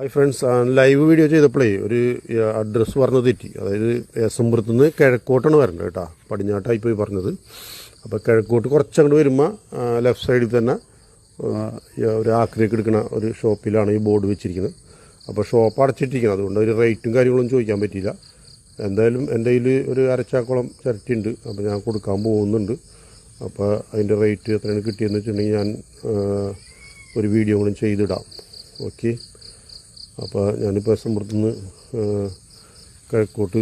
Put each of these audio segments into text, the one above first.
Hi friends live video ചെയ്തപ്പോഴേ ഒരു address പറഞ്ഞത് തെറ്റി. അതായത് ഏസംപുറത്ത് നിന്ന് കിഴക്കോട്ടാണ് വരേണ്ടത് കേട്ടോ. പടിഞ്ഞാട്ടായി പോയി പറഞ്ഞത്. അപ്പോൾ കിഴക്കോട്ട് കുറച്ചങ്ങോട്ട് വരുമ്പോൾ ലെഫ്റ്റ് സൈഡിൽ തന്നെ ഒരു ആക്രിയൊക്കെ എടുക്കുന്ന ഒരു ഷോപ്പിലാണ് ഈ ബോർഡ് വെച്ചിരിക്കുന്നത്. അപ്പോൾ ഷോപ്പ് അടച്ചിട്ടിരിക്കുന്നത്. അതുകൊണ്ട് ഒരു റേറ്റും കാര്യങ്ങളൊന്നും ചോദിക്കാൻ പറ്റിയില്ല. എന്തായാലും എന്റെ കയ്യിൽ ഒരു അരച്ചാക്കോളം ചിരട്ടിയുണ്ട് അപ്പോൾ ഞാൻ കൊടുക്കാൻ പോകുന്നുണ്ട്. അപ്പോൾ അതിന്റെ റേറ്റ് എത്രയാണ് കിട്ടിയെന്ന് വെച്ചിട്ടുണ്ടെങ്കിൽ ഞാൻ ഒരു വീഡിയോ കൂടി ചെയ്തിടാം. ഓക്കെ അപ്പോൾ ഞാനിപ്പോൾ സമ്പുറത്തുനിന്ന് കിഴക്കോട്ട്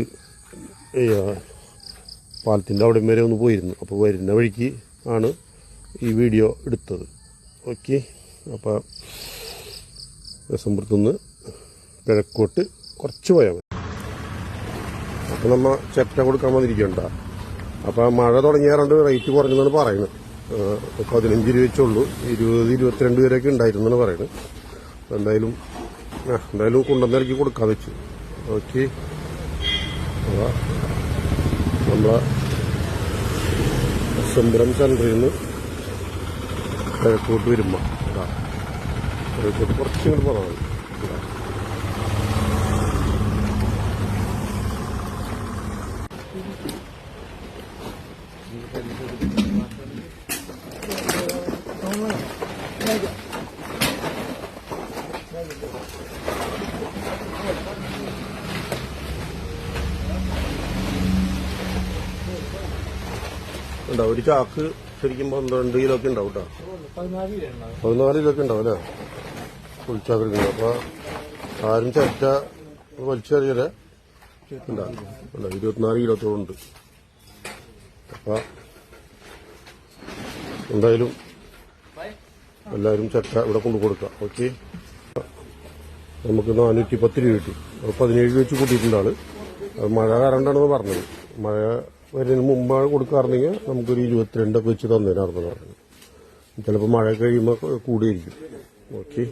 പാലത്തിന്റെ അവിടെ വരെ ഒന്ന് പോയിരുന്നു. അപ്പോൾ വരുന്ന വഴിക്ക് ആണ് ഈ വീഡിയോ എടുത്തത്. ഓക്കെ. അപ്പോൾ സമ്പുറത്തുനിന്ന് കിഴക്കോട്ട് കുറച്ച് പോയാൽ മതി. അപ്പോൾ നമ്മൾ ചെറ്റ കൊടുക്കാൻ വന്നിരിക്കണ്ട അപ്പോൾ മഴ തുടങ്ങിയാറുണ്ട് റേറ്റ് കുറഞ്ഞെന്നാണ് പറയുന്നത്. പതിനഞ്ച് രൂപ വെച്ചുള്ളൂ. ഇരുപത് ഇരുപത്തിരണ്ട് വരെയൊക്കെ ഉണ്ടായിരുന്നെന്നാണ് പറയുന്നത്. എന്തായാലും എന്തായാലും കൊണ്ടുവന്നിറക്കി കൊടുക്കാന്ന് വെച്ചു. ഓക്കെ നമ്മളെ സുന്ദരം സെന്ററിൽ നിന്ന് കിഴക്കോട്ട് വരുമ്പോൾ കിഴക്കോട്ട് കുറച്ചിങ്ങോട്ട് പോകാൻ മതി. ഇതാ. ഉണ്ടാവും ഒരു ചാക്ക് ശരിക്കും പന്ത്രണ്ട് കിലോ ഒക്കെ ഉണ്ടാവും കേട്ടോ. പതിനാല് കിലോ ഒക്കെ ഉണ്ടാവും അല്ലേ? ഫുൾ ചാക്ക് എടുക്കുന്നത് അപ്പൊ ആരും ചറ്റ വലിച്ചെറിയൽ ഉണ്ടാവും ഇരുപത്തിനാല് കിലോത്തോളം ഉണ്ട്. അപ്പൊ എന്തായാലും എല്ലാവരും ചക്ക ഇവിടെ കൊണ്ടു കൊടുക്കാം. ഓക്കെ? നമുക്ക് നാനൂറ്റി പത്ത് രൂപ കിട്ടി. പതിനേഴ് രൂപ വെച്ച് കൂട്ടിയിട്ടുണ്ട് ആൾ. അത് മഴ കാരണമാണെന്ന് പറഞ്ഞത്. മഴ വരുന്നതിന് മുമ്പാണ് കൊടുക്കാറുണ്ടെങ്കിൽ നമുക്കൊരു ഇരുപത്തിരണ്ടൊക്കെ വെച്ച് തന്നേനായിരുന്നു പറഞ്ഞു. ചിലപ്പോൾ മഴ കഴിയുമ്പോൾ കൂടിയിരിക്കും. ഓക്കെ.